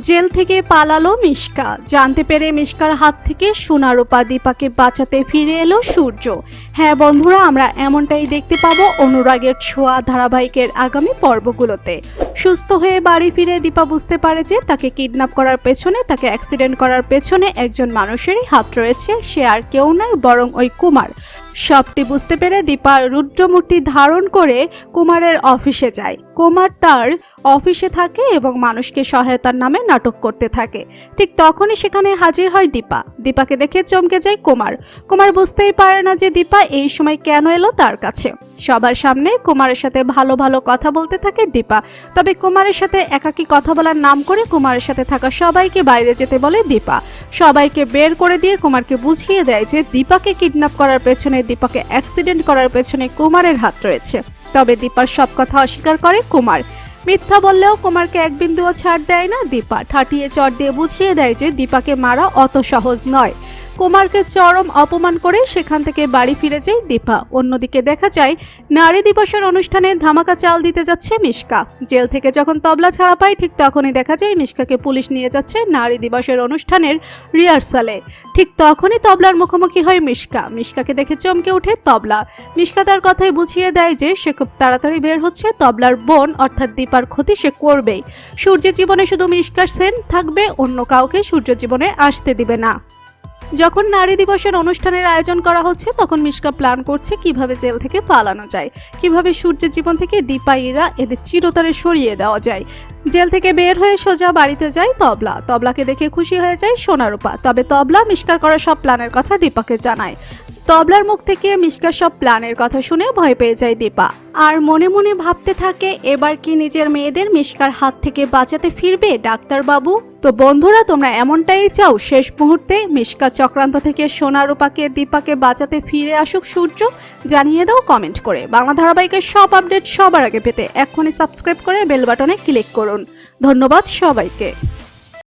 Jail থেকে পালালো মিশকা। জানতে পেরে মিশকার হাত থেকে সোনারূপা দীপাকে বাঁচাতে ফিরে এলো সূর্য। হ্যাঁ বন্ধুরা, আমরা এমনটাই দেখতে পাবো অনুরাগের ছোঁয়া ধারাবাহিকের আগামী পর্বগুলোতে। সুস্থ হয়ে বাড়ি ফিরে দীপা বুঝতে পারে যে তাকে কিডন্যাপ করার পেছনে, তাকে অ্যাক্সিডেন্ট করার পেছনে একজন মানুষেরই হাত রয়েছে, সে আর কেউ নয় বরং ওই কুমার। সবটি বুঝতে পেরে দীপা রুদ্রমূর্তি ধারণ করে কুমারের অফিসে যায়। কুমার তার অফিসে থাকে এবং মানুষকে সহায়তার নামে নাটক করতে থাকে। ঠিক তখনই সেখানে হাজির হয় দীপা। দীপাকে দেখে চমকে যায় কুমার। কুমার বুঝতেই পারে না যে দীপা এই সময় কেন এলো তার কাছে। সবার সামনে কুমারের সাথে ভালো ভালো কথা বলতে থাকে দীপা। তবে কুমারের সাথে একাকী কথা বলার নাম করে কুমারের সাথে থাকা সবাইকে বাইরে যেতে বলে দীপা। সবাইকে বের করে দিয়ে কুমারকে বুঝিয়ে দেয় যে দীপাকে কিডন্যাপ করার পেছনে, দীপাকে অ্যাক্সিডেন্ট করার পেছনে কুমারের হাত রয়েছে। তবে দীপার সব কথা অস্বীকার করে কুমার। মিথ্যা বললেও কুমারকে এক বিন্দুও ছাড় দেয় না দীপা। ঠাটিয়ে চট দিয়ে বুঝিয়ে দেয় যে দীপাকে মারা অত সহজ নয়। কুমারকে চরম অপমান করে সেখান থেকে বাড়ি ফিরে যায় দীপা। অন্যদিকে দেখা যায়, নারী দিবসের অনুষ্ঠানে ধামাকা চাল দিতে যাচ্ছে মিশকা। জেল থেকে যখন তবলা ছাড়া পায়, ঠিক তখনই দেখা যায় মিশকাকে পুলিশ নিয়ে যাচ্ছে নারী দিবসের অনুষ্ঠানের রিহার্সালে। ঠিক তখনই তবলার মুখোমুখি হয় মিশকা। মিশকাকে দেখে চমকে ওঠে তবলা। মিশকা তার কথাই বুঝিয়ে দেয় যে সে খুব তাড়াতাড়ি বের হচ্ছে, তবলার বোন অর্থাৎ দীপার ক্ষতি সে করবেই। সূর্যের জীবনে শুধু মিশকা সেন থাকবে, অন্য কাউকে সূর্য জীবনে আসতে দিবে না। যখন নারী দিবসের অনুষ্ঠানের আয়োজন করা হচ্ছে, তখন মিশকা প্ল্যান করছে কীভাবে জেল থেকে পালানো যায়, কীভাবে সূর্যের জীবন থেকে দীপাইরা এদের চিরতরে সরিয়ে দেওয়া যায়। জেল থেকে বের হয়ে সোজা বাড়িতে যায় তবলা। তবলাকে দেখে খুশি হয়ে যায় সোনারূপা তবে তবলা মিষ্কার করা সব প্ল্যানের কথা দীপাকে জানায়। তবলার মুখ থেকে মিষ্কার সব প্ল্যানের কথা শুনে ভয় পেয়ে যায় দীপা। আর মনে মনে ভাবতে থাকে, এবার কি নিজের মেয়েদের মিষ্কার হাত থেকে বাঁচাতে ফিরবে ডাক্তারবাবু? তো বন্ধুরা, তোমরা এমনটাই চাও, শেষ মুহূর্তে মিষ্কা চক্রান্ত থেকে সোনারূপাকে দীপাকে বাঁচাতে ফিরে আসুক সূর্য? জানিয়ে দাও কমেন্ট করে। বাংলা ধারাবাহিকের সব আপডেট সবার আগে পেতে এক্ষুনি সাবস্ক্রাইব করে বেল বাটনে ক্লিক করুন। ধন্যবাদ সবাইকে।